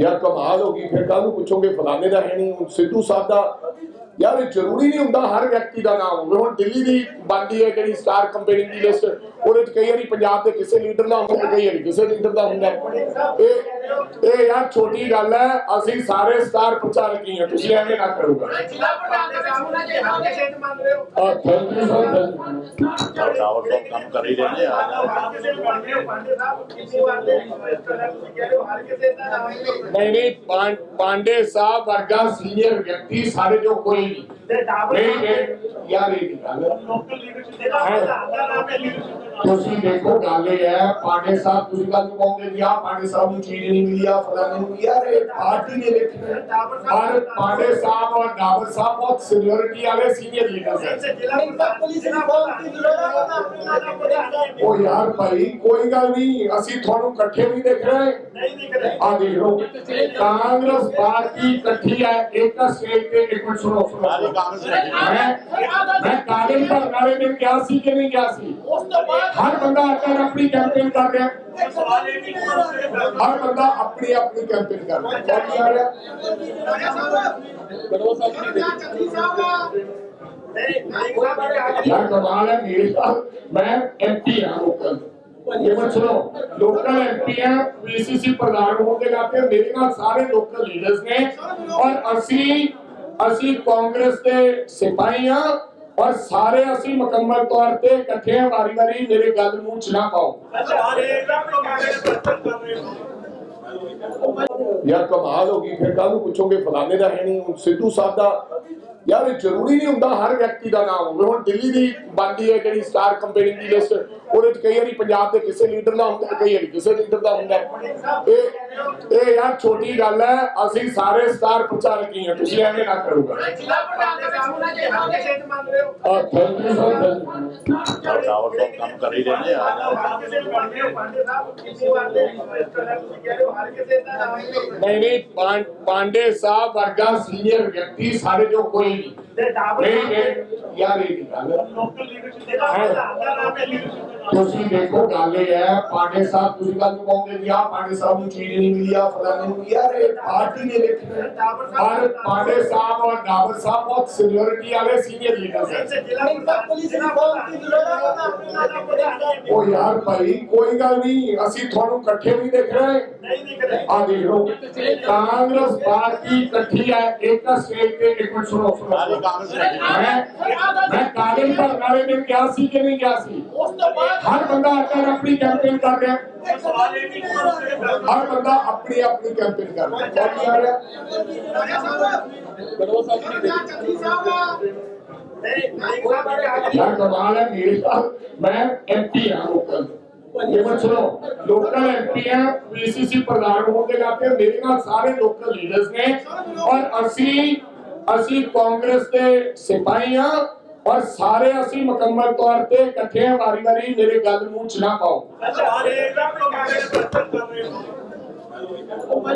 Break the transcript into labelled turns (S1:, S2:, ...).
S1: ਯਾਰ ਕਮਾਲ ਹੋ ਗਈ, ਫਿਰ ਕੱਲ ਨੂੰ ਪੁੱਛੋਗੇ ਫਲਾਣੇ ਦਾ ਹੈ ਨਹੀਂ ਸਿੱਧੂ ਸਾਹਿਬ ਦਾ। ਯਾਰ ਇਹ ਜ਼ਰੂਰੀ ਨਹੀਂ ਹੁੰਦਾ ਹਰ ਵਿਅਕਤੀ ਦਾ ਨਾਮ। ਹੋਵੇ ਹੁਣ ਦਿੱਲੀ ਦੀ ਬਣਦੀ ਹੈ ਜਿਹੜੀ ਸਟਾਰ ਕੰਪੇਨਿੰਗ ਦੀ ਲਿਸਟ ਉਹਦੇ ਚ ਕਈ ਵਾਰੀ ਪੰਜਾਬ ਦੇ ਕਿਸੇ ਲੀਡਰ ਦਾ ਹੁੰਦਾ, ਕਈ ਵਾਰੀ ਕਿਸੇ ਲੀਡਰ ਦਾ ਹੁੰਦਾ। ਇਹ ਇਹ ਯਾਰ ਛੋਟੀ ਗੱਲ ਹੈ, ਅਸੀਂ ਸਾਰੇ ਸਟਾਰ ਪ੍ਰਚਾਰਕ ਹੀ ਹਾਂ, ਤੁਸੀਂ ਐਵੇਂ ਨਾ ਕਰੋਗਾ
S2: ਜ਼ਿਲ੍ਹਾ ਪ੍ਰਧਾਨ ਦੇ ਕੰਮ ਨਾਲ ਜੇ ਹਾਲ ਕਿਸੇ ਮੰਨ ਰਹੇ ਹੋ
S1: ਆ thank you sir thank you
S3: tower ਤੋਂ ਕੰਮ ਕਰ ਹੀ ਰਹੇ ਨੇ ਆ
S2: ਹਰ ਕਿਸੇ ਨੂੰ ਮੰਨ ਰਹੇ ਹੋ ਪਾਂਡੇ ਸਾਹਿਬ ਕਿਸੇ ਵਾਰ ਦੇ ਇਸ ਤਰ੍ਹਾਂ ਤੁਸੀਂ ਕਹਿ ਰਹੇ ਹੋ ਹਰ ਕਿਸੇ ਦਾ ਨਾਮ ਨਹੀਂ
S1: ਨਹੀਂ ਨਹੀਂ ਪਾਂ- ਪਾਂਡੇ ਸਾਹਿਬ ਵਰਗਾ ਸੀਨੀਅਰ ਵਿਅਕਤੀ ਸਾਰੇ ਜੋ ਕੋਈ ਨਹੀਂ
S2: ਤੇ ਡਾਬਰ
S1: ਨਹੀਂ ਨਹੀਂ ਯਾਰ ਇਹ ਨਹੀਂ ਗੱਲ
S2: ਲੋਕਲ ਲੀਡਰਸ਼ਿਪ ਦੇ ਪ੍ਰਧਾਨ ਦਾ ਨਾਮ ਹੈ leadership ਦਾ ਨਾਮ।
S1: ਤੁਸੀਂ ਦੇਖੋ ਗੱਲ ਇਹ ਹੈ ਪਾਂਡੇ ਸਾਹਿਬ ਤੁਸੀਂ ਗੱਲ ਨੂੰ ਕਹੋਗੇ ਵੀ ਆ ਪਾਂਡੇ ਸਾਹਿਬ ਨੂੰ ਚੀਜ਼ ਨਹੀਂ ਮਿਲੀ ਆ ਫਲਾਣੇ ਨੂੰ ਯਾਰ ਇਹ ਪਾਰਟੀ ਨੇ ਲਿਖੀ ਹੈ ਪਰ ਪਾਂਡੇ ਸਾਹਿਬ ਔਰ ਡਾਬਰ ਸਾਹਿਬ ਬਹੁਤ ਸੀਨੀਅਰਿਟੀ ਵਾਲੇ ਸੀਨੀਅਰ
S2: ਜ਼ਰੂਰਤ
S1: ਉਹ ਯਾਰ ਭਾਈ ਕੋਈ ਗੱਲ ਨਹੀਂ ਅਸੀਂ ਤੁਹਾਨੂੰ ਇਕੱਠੇ ਵੀ ਦੇਖ ਰਹੇ।
S2: ਨਹੀਂ ਦਿਖ ਰਹੇ
S1: ਆ ਦੇਖ ਲਓ ਕਾਂਗਰਸ ਪਾਰਟੀ ਇਕੱਠੀ ਹੈ ਇੱਕ ਸਟੇਜ ਤੇ ਇੱਕ ਮਿੰਟ ਸੁਣੋ ਸੁਣੋ
S3: ਸਾਰੀ ਕਾਂਗਰਸ ਨੇ
S1: ਮੈਂ ਮੈਂ ਕਾਗਜ਼ ਭਰਨ ਵਾਲੇ ਦਿਨ ਗਿਆ ਸੀ ਕਿ ਨਹੀਂ ਗਿਆ ਸੀ
S2: ਉਸ ਤੋਂ ਬਾਅਦ
S1: ਹਰ ਬੰਦਾ ਆਪਣੀ ਆਪਣੀ ਕੈਂਪੇਨ ਕਰ ਰਿਹਾ
S2: ਇੱਕ ਸਵਾਲ ਇਹ ਵੀ ਕਰੋ
S1: ਹਰ ਆ
S2: ਚੱਲੀ
S1: ਇਹ ਮਤ ਸੁਣੋ ਲੋਕਲ ਐਮਪੀ ਆ ਪੀਸੀਸੀ ਪ੍ਰਧਾਨ ਹੋਣ ਦੇ ਨਾਤੇ ਮੇਰੇ ਨਾਲ ਸਾਰੇ ਲੋਕਲ ਲੀਡਰਸ ਨੇ ਔਰ ਅਸੀਂ ਅਸੀਂ ਕਾਂਗਰਸ ਦੇ ਸਿਪਾਹੀ ਹਾਂ ਔਰ ਸਾਰੇ ਅਸੀਂ ਮੁਕੰਮਲ ਤੌਰ ਤੇ ਇਕੱਠੇ ਹਾਂ ਵਾਰੀ ਵਾਰੀ ਮੇਰੇ ਗੱਲ ਮੂੰਹ ਚ ਨਾ ਪਾਓ।
S2: ਰਹੇ ਹੋ।
S1: ਯਾਰ ਕਮਾਲ ਹੋ ਗਈ ਫਿਰ ਕੱਲ ਨੂੰ ਪੁੱਛੋਗੇ ਫਲਾਣੇ ਦਾ ਹੈ ਨਹੀਂ ਸਿੱਧੂ ਸਾਹਿਬ ਦਾ ਯਾਰ ਇਹ ਜ਼ਰੂਰੀ ਨਹੀਂ ਹੁੰਦਾ ਹਰ ਵਿਅਕਤੀ ਦਾ ਨਾਮ। ਹੋਵੇ ਹੁਣ ਦਿੱਲੀ ਦੀ ਬਣਦੀ ਹੈ ਜਿਹੜੀ ਸਟਾਰ ਕੰਪੇਨਿੰਗ ਦੀ ਲਿਸਟ ਉਹਦੇ ਚ ਕਈ ਵਾਰੀ ਪੰਜਾਬ ਦੇ ਕਿਸੇ ਲੀਡਰ ਦਾ ਹੁੰਦਾ ਕਈ ਵਾਰੀ ਕਿਸੇ ਲੀਡਰ ਦਾ ਹੁੰਦਾ ਹੈ। ਇਹ ਇਹ ਯਾਰ ਛੋਟੀ ਗੱਲ ਹੈ ਅਸੀਂ ਸਾਰੇ ਸਟਾਰ ਪ੍ਰਚਾਰਕ ਹੀ ਹਾਂ ਤੁਸੀਂ ਐਵੇਂ ਨਾ ਕਰੋਗਾ
S2: ਜ਼ਿਲ੍ਹਾ ਪ੍ਰਧਾਨ ਦੇ ਮੰਨ ਰਹੇ ਹੋ
S1: ਆ ਥੈਂਕ ਯੂ ਸਰ
S3: ਟਾਵਰ ਤੋਂ ਕੰਮ ਕਰ ਹੀ ਰਹੇ ਨੇ
S2: ਨਹੀਂ
S1: ਨਹੀਂ ਪਾਂਡੇ ਸਾਹਿਬ ਵਰਗਾ ਸੀਨੀਅਰ ਵਿਅਕਤੀ ਸਾਰੇ ਜੋ ਕੋਈ ਨਹੀਂ ਨਹੀਂ ਨਹੀਂ ਨਹੀਂ
S2: ਨਾਮ ਹੈ leadership ਦਾ ਨਾਮ।
S1: ਤੁਸੀਂ ਦੇਖੋ ਗੱਲ ਇਹ ਹੈ ਪਾਂਡੇ ਸਾਹਿਬ ਤੁਸੀਂ ਗੱਲ ਨੂੰ ਕਹੋਗੇ ਵੀ ਆ ਪਾਂਡੇ ਸਾਹਿਬ ਨੂੰ ਚੀਜ਼ ਨਹੀਂ ਮਿਲੀ ਆ ਫਲਾਣੇ ਨੂੰ ਯਾਰ ਇਹ ਪਾਰਟੀ ਨੇ ਹੈ ਪਰ ਪਾਂਡੇ ਸਾਹਿਬ ਔਰ ਡਾਬਰ ਸਾਹਿਬ ਬਹੁਤ ਸੀਨੀਅਰਿਟੀ ਵਾਲੇ ਸੀਨੀਅਰ ਲੀਡਰਸ ਹੈ। ਉਹ ਯਾਰ ਭਾਈ ਕੋਈ ਗੱਲ ਨਹੀਂ ਅਸੀਂ ਤੁਹਾਨੂੰ ਇਕੱਠੇ ਵੀ ਦੇਖ ਰਹੇ।
S2: ਨਹੀਂ ਦਿਖ ਰਹੇ।
S1: ਆ ਦੇਖ ਲਓ ਕਾਂਗਰਸ ਪਾਰਟੀ ਇਕੱਠੀ ਹੈ ਇੱਕ ਸਟੇਜ ਤੇ ਇੱਕ ਮਿੰਟ ਸੁਣੋ। ਮੈਂ ਮੈਂ ਕਾਗਜ਼ ਭਰਨ ਵਾਲੇ ਦਿਨ ਗਿਆ ਸੀ ਕਿ ਨਹੀਂ ਗਿਆ ਸੀ?
S2: ਉਸ ਤੋਂ ਬਾਅਦ
S1: ਹਰ ਬੰਦਾ ਆਪਣੀ ਆਪਣੀ ਕੈਂਪੇਨ ਕਰ ਰਿਹਾ। ਹਰ ਬੰਦਾ ਆਪਣੀ ਆਪਣੀ ਕੈਂਪੇਨ ਕਰ ਰਿਹਾ। ਕਿਆ ਕੀ ਆ ਰਿਹਾ ਯਾਰ ਕਮਾਲ ਹੈ ਮੇਰੇ ਸਾਹ ਮੈਂ ਐਮਪੀ ਹਾਂ ਲੋਕਲ ਇਹ ਮਤ ਸੁਣੋ ਲੋਕਲ ਐਮਪੀ ਆ ਪੀਸੀਸੀ ਪ੍ਰਧਾਨ ਹੋਣ ਦੇ ਨਾਤੇ ਮੇਰੇ ਨਾਲ ਸਾਰੇ ਲੋਕਲ ਲੀਡਰਸ ਨੇ। ਔਰ ਅਸੀਂ ਅਸੀਂ ਕਾਂਗਰਸ ਦੇ ਸਿਪਾਹੀ ਹਾਂ ਔਰ ਸਾਰੇ ਅਸੀਂ ਮੁਕੰਮਲ ਤੌਰ ਤੇ ਇਕੱਠੇ ਹਾਂ, ਵਾਰੀ ਵਾਰੀ ਮੇਰੇ ਗੱਲ ਨੂੰ ਚ ਨਾ ਪਾਓ।